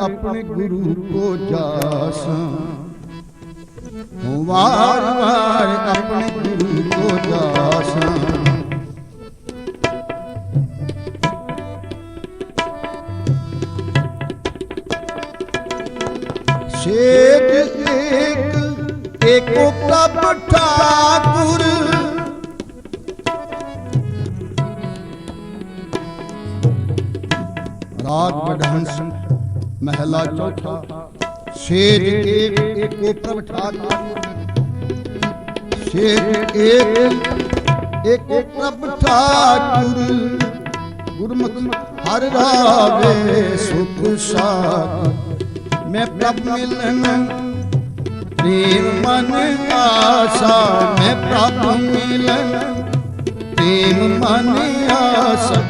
ਆਪਣੇ ਗੁਰੂ ਕੋ ਜਾਸਾਂ। ਵਾਰ ਵਾਰ ਆਪਣੇ ਗੁਰੂ ਕੋ ਜਾਸਾਂ। ਸੇਤ ਏਕ ਏਕੋ ਪ੍ਰਭ ਠਾਕੁਰ ਰਾਗ ਬਡਹੰਸ ਮਹਿਲਾ ਚੌਥਾ ਸੇਤ ਏਕ ਏਕੋ ਪ੍ਰਭ ਠਾਕੁਰ ਸੇਤ ਏਕ ਏਕੋ ਪ੍ਰਭ ਠਾਕੁਰ ਗੁਰਮੁਖ ਹਰ ਰਾਵੇ ਸੁਖ ਸਾਧ ਮੈਂ ਪ੍ਰਭ ਮਿਲਨ ਪ੍ਰੇਮ ਮਨ ਆਸਾ। ਮੈਂ ਪ੍ਰਭ ਮਿਲਨ ਪ੍ਰੇਮ ਮਨ ਆਸਾ।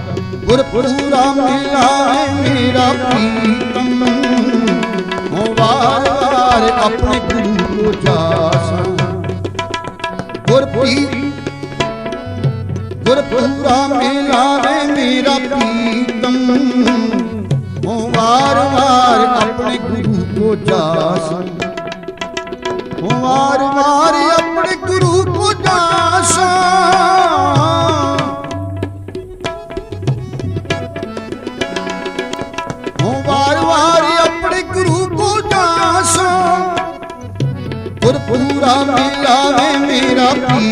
ਗੁਰ ਪੂਰਾ ਮਿਲਾਏ ਮੇਰਾ ਪ੍ਰੀਤਮ ਆਪਣੇ ਗੁਰੂ ਕੋ ਜਾਸਾਂ ਗੁਰ ਪੀ ਗੁਰ ਪੂਰਾ ਮਿਲਾਵੇ ਮੇਰਾ ਪ੍ਰੀਤਮ। ਹੋ ਵਾਰ ਵਾਰ ਆਪਣੇ ਗੁਰੂ ਕੋ ਜਾਸਾਂ ਹੋ ਵਾਰ ਵਾਰ ਆਪਣੇ ਗੁਰੂ ਕੋ ਜਾਸਾਂ ਮੇਰਾ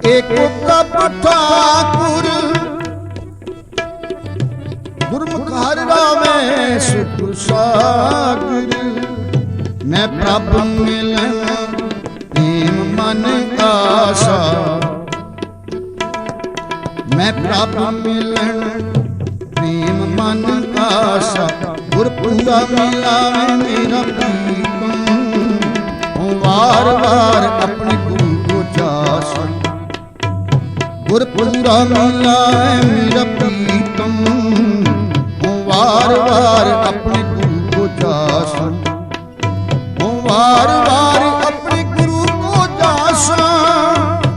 ਏਕ ਏਕੋ ਠਾਕੁਰ ਗੁਰਮੁਖ ਹਰ ਰਾਵੇ ਸੁਖ ਸਾਗਰ ਮੈਂ ਪ੍ਰਭ ਮਿਲਨ ਪ੍ਰੇਮ ਮਨ ਆਸਾ ਮੈਂ ਪ੍ਰਭ ਮਿਲਣ ਪ੍ਰੇਮ ਮਨ ਆਸਾ ਗੁਰ ਪੂਰਾ ਮਿਲਾਵੇ ਮੇਰਾ ਪ੍ਰੀਤਮ ਵਾਰ ਵਾਰ ਆਪਣੀ ਗੁਰ ਪੂਰਾ ਮਿਲਾਏ ਮੇਰਾ ਪ੍ਰੀਤਮ। ਹੂੰ ਵਾਰ ਵਾਰ ਆਪਣੇ ਗੁਰੂ ਕੋ ਜਾਸਾਂ ਹੂੰ ਵਾਰ ਵਾਰ ਆਪਣੇ ਗੁਰੂ ਕੋ ਜਾਸਾਂ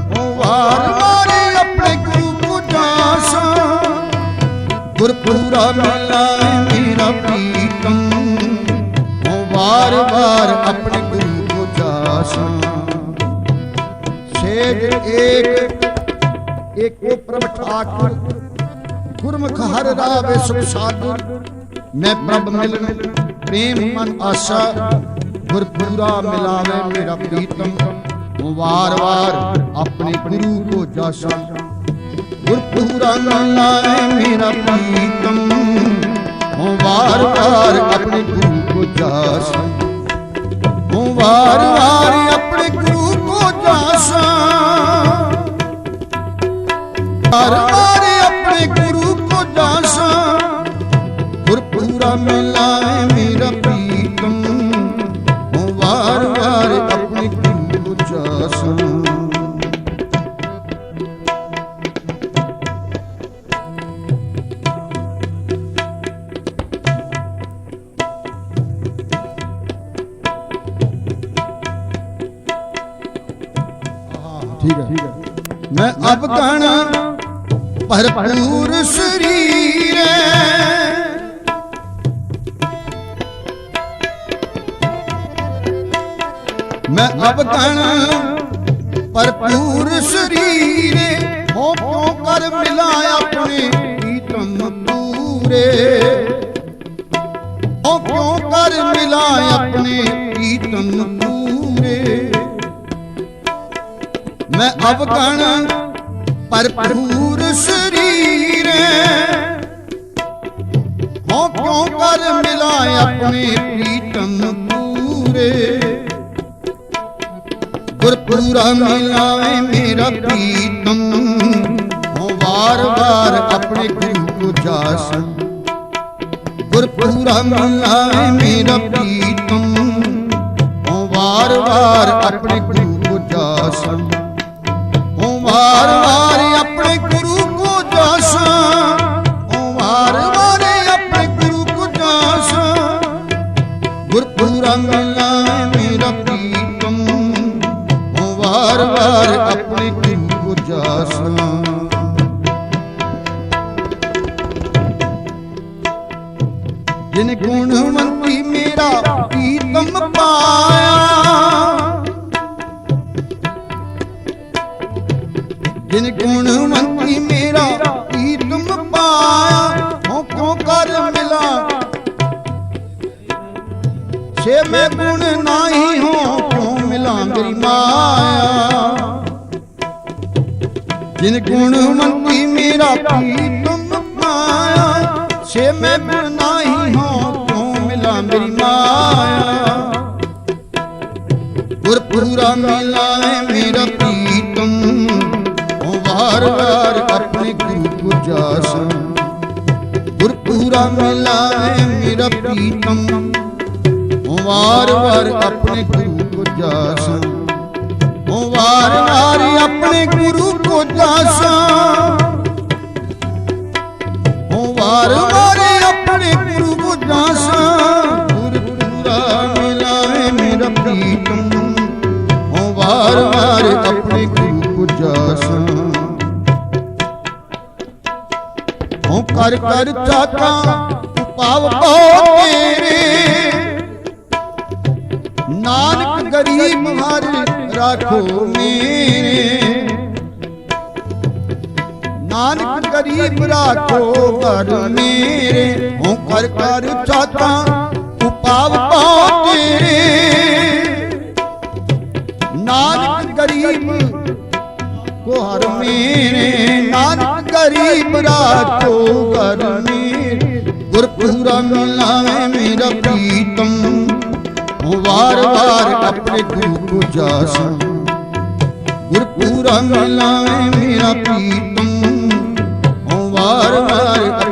ਹੂੰ ਵਾਰ ਵਾਰ ਆਪਣੇ ਗੁਰੂ ਕੋ ਜਾਸਾਂ ਗੁਰ ਪੂਰਾ ਮਿਲਾਏ ਮੇਰਾ ਪ੍ਰੀਤਮ। ਹੂੰ ਵਾਰ ਵਾਰ ਆਪਣੇ ਗੁਰੂ ਕੋ ਜਾਸਾਂ ਸੇਜ ਏਕ ਏਕੋ ਪ੍ਰਭ ਠਾਕੁਰ ਗੁਰਮੁਖ ਹਰ ਰਾਵੇ ਸੁਖ ਸਾਧੁਰ ਮੈਂ ਪ੍ਰਭ ਮਿਲਨ ਪ੍ਰੇਮ ਮਨ ਆਸਾ। ਗੁਰ ਪੂਰਾ ਮਿਲਾਵੇ ਮੇਰਾ ਪ੍ਰੀਤਮ। ਹੂੰ ਵਾਰ ਵਾਰ ਆਪਣੇ ਗੁਰੂ ਕੋ ਜਾਸਾਂ। ਗੁਰ ਪੂਰਾ ਮਿਲਾਵੇ ਮੇਰਾ ਪ੍ਰੀਤਮ। ਹੂੰ ਵਾਰ ਵਾਰ ਆਪਣੇ ਗੁਰੂ ਕੋ ਜਾਸਾਂ। ਹੂੰ ਵਾਰ ਵਾਰ ਵਾਰ ਵਾਰ ਆਪਣੇ ਗੁਰੂ ਕੋ ਜਾਸਾਂ ਗੁਰ ਪੂਰਾ ਮਿਲਾਏ ਮੇਰਾ ਪ੍ਰੀਤਮ। ਹੂੰ ਵਾਰ ਵਾਰ ਆਪਣੇ ਗੁਰੂ ਕੋ ਜਾਸਾਂ ਠੀਕ ਹੈ। ਮੈਂ ਅਬ ਗਣ ਭਰਪੂਰ ਸਰੀਰ ਮੈਂ ਅਬ ਗਣ ਭਰਪੂਰ ਸਰੀਰ ਹੋ। ਕਿਉ ਕਰ ਮਿਲਾ ਆਪਣੇ ਪ੍ਰੀਤਮ ਪੂਰੇ ਹੋ। ਕਿਉ ਕਰ ਮਿਲਾ ਆਪਣੇ ਪ੍ਰੀਤਮ ਪੂਰੇ ਮੈਂ ਅਵਗਣ ਭਰਪੂਰ ਸਰੀਰ ਹੋ ਕਿਉ ਕਰ ਮਿਲਾ ਆਪਣੇ ਪ੍ਰੀਤਮ ਪੂਰੇ? ਗੁਰਪੂਰਾ ਮਿਲਾਏ ਮੇਰਾ ਪ੍ਰੀਤਮ ਹੋ ਵਾਰ ਵਾਰ ਆਪਣੇ ਗੁਰੂ ਕੋ ਜਾਸ ਗੁਰਪੂਰਾ ਮਿਲਾਏ ਮੇਰਾ ਪ੍ਰੀਤਮ ਵਾਰ ਵਾਰ ਆਪਣੇ ਗੁਰੂ ਕੋ ਜਾਸਾਂ ਓ ਵਾਰ ਜਿਨ ਗੁਣਵੰਤੀ ਮੇਰਾ ਪ੍ਰੀਤਮ ਪਾਇਆ। ਜਿਨ ਗੁਣਵੰਤੀ ਮੇਰਾ ਪ੍ਰੀਤਮ ਪਾਇਆ। ਹੋ ਕਿਉ ਕਰ ਮਿਲਾ? ਛੇ ਮੈਂ ਗੁਣ ਨਹੀਂ ਹੋ ਕਿਉ ਮਿਲਾ ਮੇਰੀ ਮਾਇਆ? ਜਿਨ ਗੁਣਵੰਤੀ ਮੇਰਾ ਪ੍ਰੀਤਮ ਪਾਇਆ। ਛੇ ਮੈਂ ਗੁਣ ਨਾਹੀ ਪੂਰਾ ਮਿਲਾਏ ਮੇਰਾ ਪ੍ਰੀਤਮ। ਉਹ ਵਾਰ ਵਾਰ ਆਪਣੇ ਗੁਰੂ ਪੁਜਾਸਨ ਗੁਰ ਪੂਰਾ ਮਿਲਾਏ ਮੇਰਾ ਪ੍ਰੀਤਮ। ਉਹ ਵਾਰ ਵਾਰ ਆਪਣੇ ਗੁਰੂ ਕੋ ਜਾਸਾਂ ਓ ਵਾਰ ਵਾਰ ਆਪਣੇ ਗੁਰੂ ਕੋ ਓ ਵਾਰ ਆਪਣੇ ਗੁਰੂ ਕੋ ਜਾਸਾਂ ਕਰ ਕਰ ਚਾਤਾ ਪਾਵ ਪਾਉ ਤੇਰੇ। ਨਾਨਕ ਗਰੀਬ ਹਰ ਰਾਖੋ ਮੇਰੇ। ਨਾਨਕ ਗਰੀਬ ਰਾਖੋ ਘਰ ਮੇਰੇ। ਹਉ ਕਰ ਕਰ ਚਾਤਾ ਉਪਾਵ ਪਾਉ ਤੇਰੇ। ਗਰੀਬ ਰਾਖੋ ਘਰ ਗੁਰਪੂਰਾ ਮਿਲਾਵੇ ਮੇਰਾ ਪ੍ਰੀਤਮ। ਉਹ ਵਾਰ ਵਾਰ ਆਪਣੇ ਗੁਰੂ ਕੋ ਜਾਸਾਂ ਗੁਰਪੂਰਾ ਮਿਲਾਵੇ ਮੇਰਾ ਪ੍ਰੀਤਮ। ਉਹ ਵਾਰ ਵਾਰ